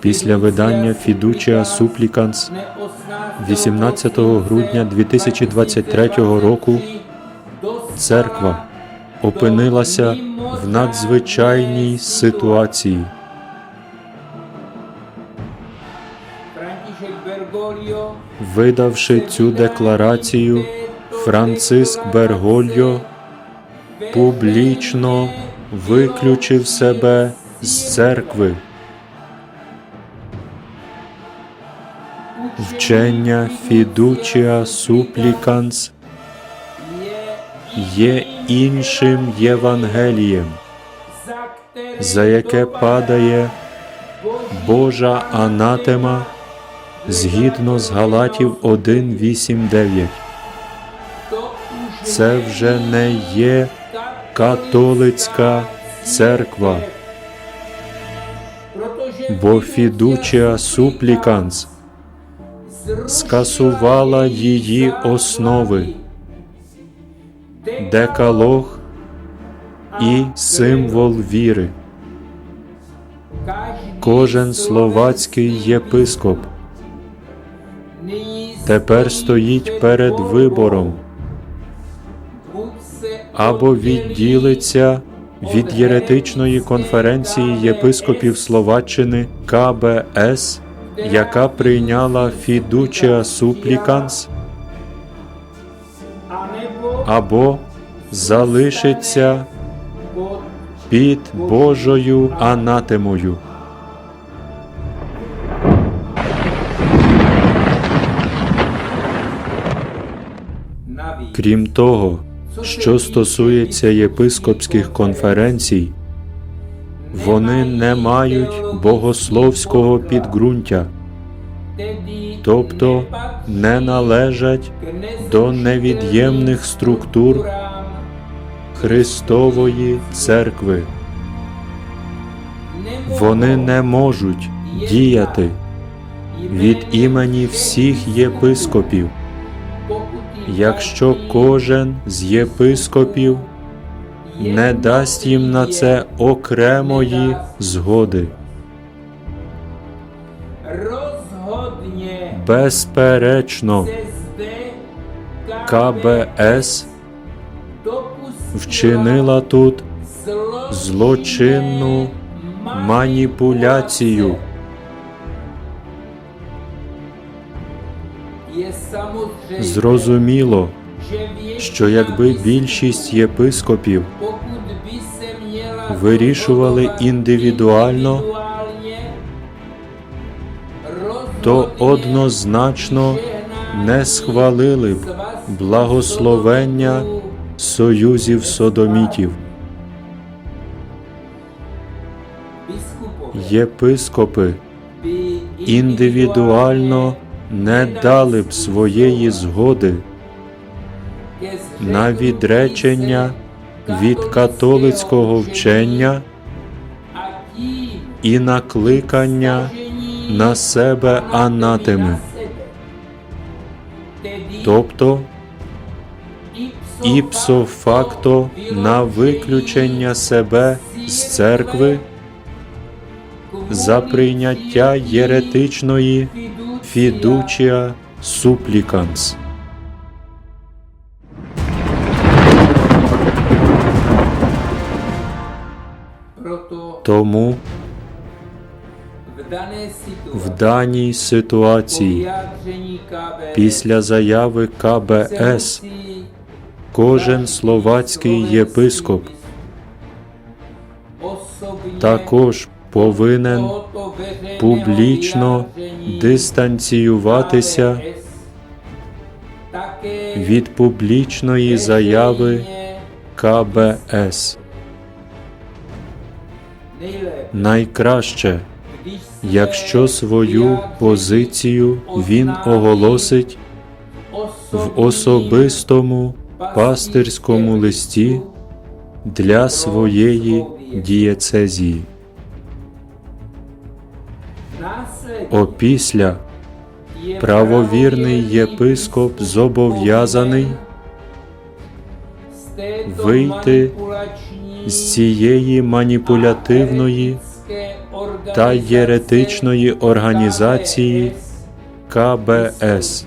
Після видання Fiducia Supplicans 18 грудня 2023 року церква опинилася в надзвичайній ситуації. Видавши цю декларацію, Франциск Бергольо публічно виключив себе з церкви. Вчення Supplicans є є іншим Євангелієм, за яке падає Божа анатема згідно з Галатів 1.8.9. Це вже не є католицька церква, бо Fiducia Supplicans скасувала її основи, декалог і символ віри. Кожен словацький єпископ тепер стоїть перед вибором або відділиться від єретичної конференції єпископів Словаччини КБС, яка прийняла Fiducia Supplicans, або залишиться під Божою анатемою. Крім того, що стосується єпископських конференцій, вони не мають богословського підґрунтя, тобто не належать до невід'ємних структур Христової церкви. Вони не можуть діяти від імені всіх єпископів, якщо кожен з єпископів не дасть їм на це окремої згоди. Безперечно, КБС вчинила тут злочинну маніпуляцію. Зрозуміло, що якби більшість єпископів вирішували індивідуально, то однозначно не схвалили б благословення союзів содомітів. Єпископи індивідуально не дали б своєї згоди на відречення від католицького вчення і накликання на себе анатеми, тобто ipso іпсо факто на виключення себе з церкви за прийняття єретичної Fiducia Supplicans. Тому в даній ситуації після заяви КБС кожен словацький єпископ також повинен публічно дистанціюватися від публічної заяви КБС. Найкраще, якщо свою позицію він оголосить в особистому пастирському листі для своєї дієцезії. Опісля правовірний єпископ зобов'язаний вийти з цієї маніпулятивної та єретичної організації КБС.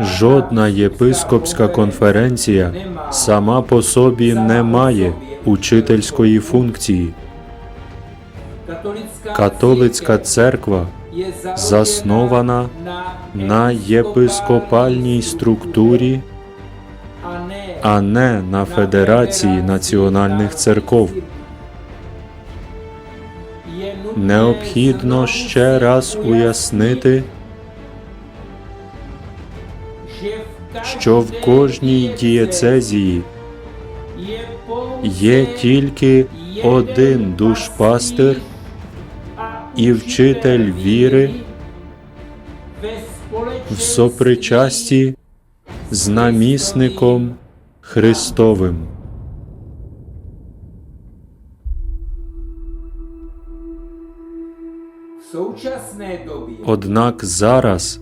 Жодна єпископська конференція сама по собі не має учительської функції. Католицька церква заснована на єпископальній структурі, а не на Федерації національних церков. Необхідно ще раз уяснити, що в кожній дієцезії є тільки один душпастир і вчитель віри в сопричасті з намісником Христовим. Однак зараз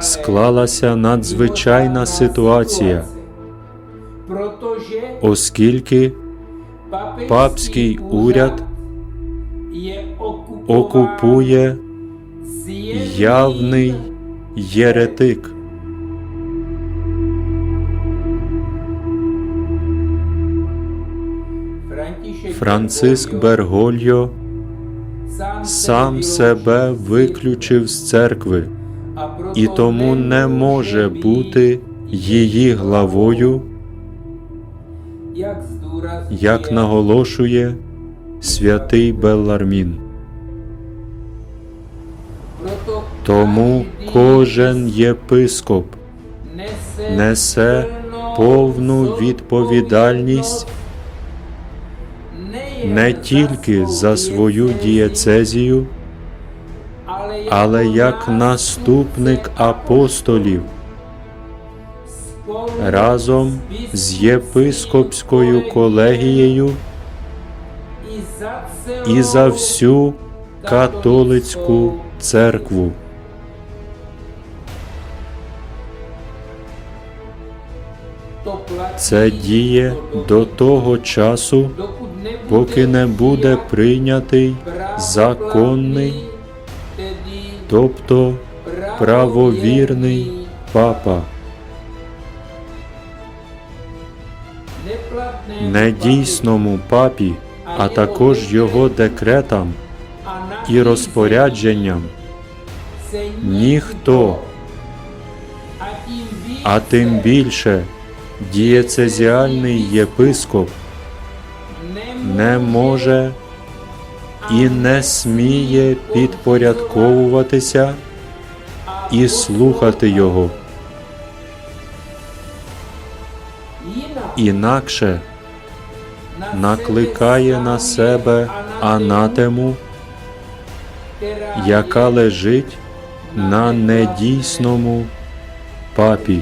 склалася надзвичайна ситуація, оскільки папський уряд окупує явний єретик. Франциск Бергольо сам себе виключив з церкви і тому не може бути її главою, як наголошує святий Беллармін. Тому кожен єпископ несе повну відповідальність не тільки за свою дієцезію, але як наступник апостолів разом з єпископською колегією і за всю католицьку церкву. Це діє до того часу, поки не буде прийнятий законний, тобто правовірний папа. недійсному папі, а також його декретам і розпорядженням ніхто, а тим більше дієцезіальний єпископ не може і не сміє підпорядковуватися і слухати його. Інакше накликає на себе анатему, яка лежить на недійсному папі.